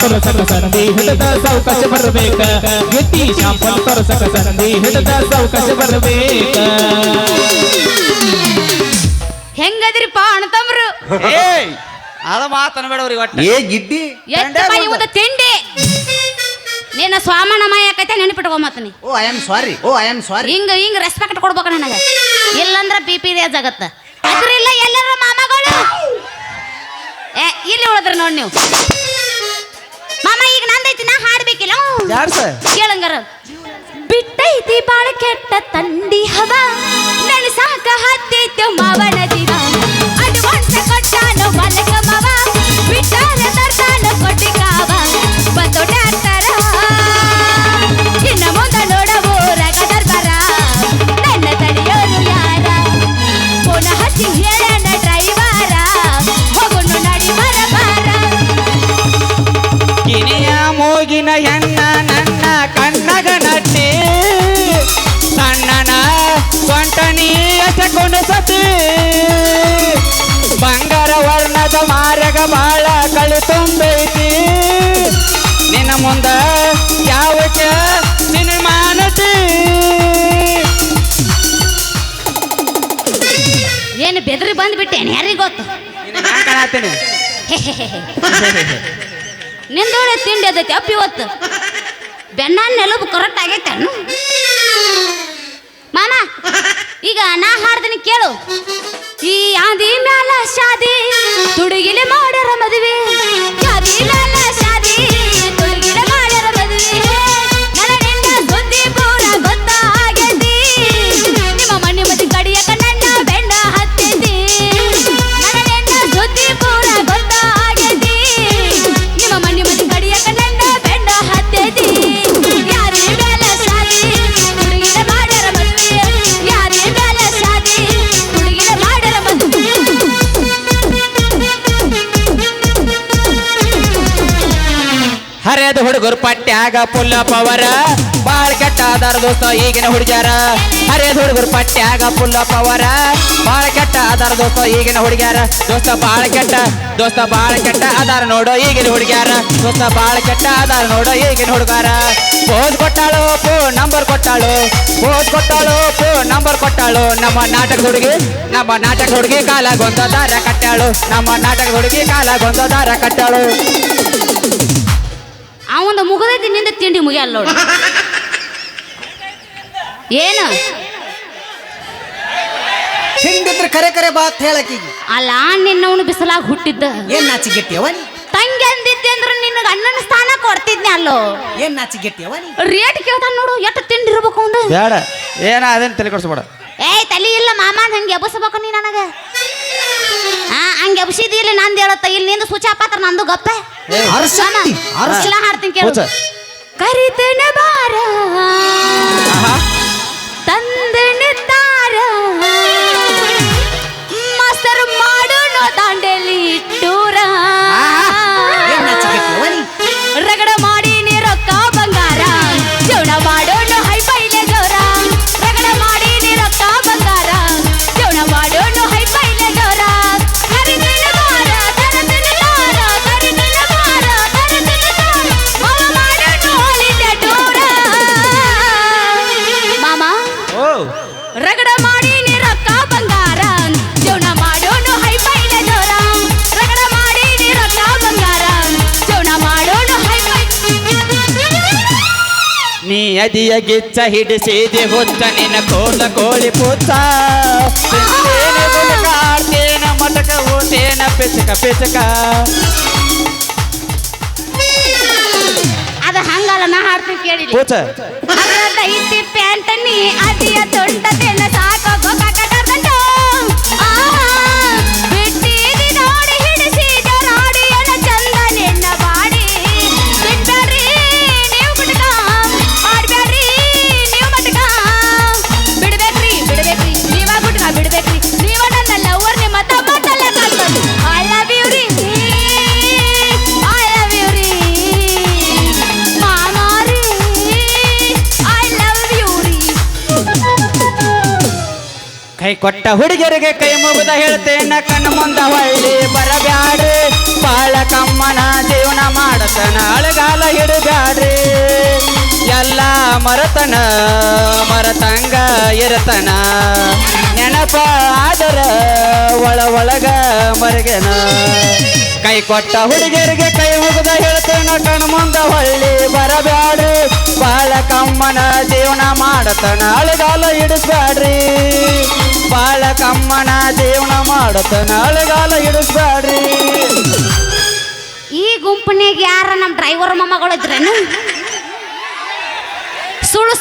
ತೋರಸಕ ಸಂಧಿ ಹಿಡದ ಸಾವಕಾಶ ಬರಬೇಕ. ಗೆದ್ದಿ ಶಾಂಪಲ್ ತೋರಸಕ ಸಂಧಿ ಹಿಡದ ಸಾವಕಾಶ ಬರಬೇಕ. ಹೆಂಗದ್ರಿಪ್ಪ ಅಣ್ಣತಮ್ರು ಏಯ್ ಅದ ಮಾತನ್ಬೇಡವ್ರಿಗೆ ಒಟ್ಟ. ಏ ಗಿಡ್ಡಿ ಎತ್ತಪ್ಪ ಇವಂದ ತಿಂಡಿ. ನಿನ್ನ ಸ್ವಾಮನ ಮಾಯಕೈತೆ ನೆನಪಿಟ್ಕೊಂಬತ್ತೀನಿ ಓ I am sorry oh I am sorry ಹಿಂಗ ಹಿಂಗ ರೆಸ್ಪೆಕ್ಟ್ ಕೊಡ್ಬೇಕು ನನಗೆ. ಇಲ್ಲಂದ್ರ ಬಿ ಪಿ ರೇಜ್ ಆಗತ್ತ ಅದ್ರಿಲ್ಲ ಎಲ್ಲರ ಮಾಮಗಳು. ಏ ಇಲ್ಲಿ ಉಳಿದ್ರಿ ನೋಡಿ ನೀವು. ಮಾಮ ಈಗ ನಂದೈತಿ ನಾ ಹಾಡ್ಬೇಕಿಲ್ಲ. ಯಾರ್ ಸರ್? ಕೇಳಂಗಾರ. ಬಿಟ್ಟೈತಿ ಬಾಳ ಕೆಟ್ಟ ತಂದಿ ಹವ. ನನ್ ಸಾಕ ಹತ್ತೈತೆ ಮಾವನ ತುಂಬೈತಿ ನಿನ್ನ ಮುಂದ ಯಾವಕ್ಕೆ ನಿನ್ನ ಮಾನತಿ ಏನು ಬೆದರಿ ಬಂದ್ಬಿಟ್ಟೇನೆ? ಯಾರಿಗೆ ಗೊತ್ತು? ಕಾಣತೀನಿ ನಿಂದೋಳೆ ತಿಂಡಿ ಅದೈತಿ ಅಪ್ಪ ಇವತ್ತು. ಬೆನ್ನ ನೆಲಬು ಕರೆಕ್ಟ್ ಆಗೈತೆ ಮಾಮ ಈಗ ನಾ ಕೇಳು. ಈ ಆದಿ ಮ್ಯಾಲ ಶಾದಿ ತುಡುಗಿಲಿ ಮಾಡ್ಯಾರ ಮದುವೆ. ಹರಿಯದ ಹುಡುಗರು ಪಟ್ಟ್ಯಾಗ ಪುಲ್ಲ ಪವರ. ಬಾಳ ಕೆಟ್ಟ ಆಧಾರ ದೋಸ್ತ ಈಗಿನ ಹುಡುಗ್ಯಾರ. ಹರಿಯದ ಹುಡುಗರು ಪಟ್ಟ್ಯಾಗ ಪುಲ್ಲ ಪವರ. ಬಾಳ ಕೆಟ್ಟ ಆಧಾರ ದೋಸ್ತ ಈಗಿನ ಹುಡುಗ್ಯಾರ. ದೋಸ್ತ ಬಾಳ ಕೆಟ್ಟ, ದೋಸ್ತ ಬಾಳ ಕೆಟ್ಟ ಅದಾರ ನೋಡೋ ಈಗಿನ ಹುಡುಗ್ಯಾರ. ದೋಸ್ತ ಬಾಳ ಕೆಟ್ಟ ಅದಾರ ನೋಡೋ ಈಗಿನ ಹುಡುಗಾರ. ಪೋಸ್ ಕೊಟ್ಟಾಳು ಫೋನ್ ನಂಬರ್ ಕೊಟ್ಟಾಳು. ಪೋಸ್ ಕೊಟ್ಟಾಳು ಫೋನ್ ನಂಬರ್ ಕೊಟ್ಟಾಳು. ನಮ್ಮ ನಾಟಕದ ಹುಡುಗಿ, ನಮ್ಮ ನಾಟಕ ಹುಡುಗಿ ಕಾಲ ಗೊಂದ ದಾರ ಕಟ್ಟಾಳು. ನಮ್ಮ ನಾಟಕ ಹುಡುಗಿ ಕಾಲ ಗೊಂದ ದಾರ ಕಟ್ಟಾಳು. ಅವಂದ ಮುಗದೈತಿ ನಿಂದ ತಿಂಡಿ ಮುಗಿಯಲ್ಲ ನೋಡು. ಏನು? ಹಿಂಗಿದ್ರೆ ಕರೆ ಕರೆ ಬಾತ್ ಹೇಳಕೀಗಿ ಅಲ್ಲ ನಿನ್ನವನು ಬಿಸಲಾಗಿ ಹುಟ್ಟಿದ್ದ. ಏನ್ ನಾಚಿಗೆಟ್ಟಿಯವ ನೀ? ತಂಗಿ ಅಂದಿದ್ದೆ ಅಂದ್ರೆ ನಿನಗ ಅಣ್ಣನ ಸ್ಥಾನ ಕೊಡ್ತಿದ್ನೆ ಅಲ್ಲೋ. ಏನ್ ನಾಚಿಗೆಟ್ಟಿಯವ ನೀ? ರೇಟ್ ಕೇಳ್ತಾನ ನೋಡು ಎಷ್ಟು ತಿಂಡಿ ಇರ್ಬೇಕು ಅವಂದು? ಬೇಡ ಏನ ಅದೇನು ತಲೆ ಕೊಡ್ಸ್ಬೇಡ. ಏಯ್ ತಲೆ ಇಲ್ಲ ಮಾಮ ಹಂಗೆ ಎಬ್ಬಸಬೇಕು ನೀ ನನಗ. ಹಂಗೆ ಇಲ್ಲಿ ನಂದು ಹೇಳತ್ತ ಇಲ್ಲಿ ನಿಂದು ಸುಚಾಪಾತ್ರ ನಂದು ಗಪ್ಪೆ. ಅರಸ ಎಲ್ಲ ಹಾಡ್ತೀನಿ ಕೇಳು. ಕರಿತನ ಬಾರ. ರಗಡ ಮಾಡಿ ರೊಕ್ಕ ಬಂಗಾರ. ಜೀವನ ಮಾಡೋಣ ಹೈ ಫೈ ಜೋರ ರಗಡ ಮಾಡಿ ರೊಕ್ಕ ಬಂಗಾರ. ಜೀವನ ಮಾಡೋಣ ಹೈ ಫೈ ನೀ ಅದಿಯ ಗಿಚ್ಚ ಹಿಡಿಸಿದೆ ಹೊತ್ತ ನಿನ್ನ ಕೋಲ ಕೋಳಿ ಪೂತ ಆಡ್ತೇನ ಮಟಕ ಓತೇನ ಪೆಚಕ ಪೆಚಕ. ಅದ ಹಂಗಲ್ಲ ನಾ ಹಾಡ್ತೀನಿ ಕೇಳಿ ಇತ್ತಿ ಪ್ಯಾಂಟ್ ನೀ ಅದಿಯ ತೊಂಟತೆಲ್ಲ ಕೊಟ್ಟ ಹುಡುಗರಿಗೆ ಕೈ ಮುಗಿದ ಹೇಳ್ತೇನೆ, ಕಣ್ಣು ಮುಂದ ಹೊಳ್ಳಿ, ಬರಬ್ಯಾಡ್ರಿ. ಬಾಳ ಕಮ್ಮನ ಜೀವನ ಮಾಡತನ ಅಳಗಾಲ ಹಿಡಬ್ಯಾಡ್ರಿ ಎಲ್ಲ ಮರತನ, ಮರತಂಗ ಇರತನ ನೆನಪ ಆದರ, ಒಳ ಒಳಗ ಮರಗೆನ. ಕೈ ಕೊಟ್ಟ ಹುಡುಗರಿಗೆ ಕೈ ಮುಗಿದ ಹೇಳ್ತೇನ ಕಣ್ಣ ಮುಂದ ಹೊಳ್ಳಿ ಬರಬ್ಯಾಡ್ರಿ. ಬಾಳ ಕಮ್ಮನ ಜೀವನ ಮಾಡತನ, ಅಳಗಾಲ ಇಡಿಸ್ಬ್ಯಾಡ್ರಿ. ಬಾಳ ಕಮ್ಮನ ಜೀವನ ಮಾಡತನ, ಅಳಗಾಲ ಇಡಿಸ್ಬ್ಯಾಡ್ರಿ. ಈ ಗುಂಪನಿಗೆ ಯಾರ ನಮ್ಮ ಡ್ರೈವರ್ ಮೊಮ್ಮಗಳು ಇದ್ರೇನು そろ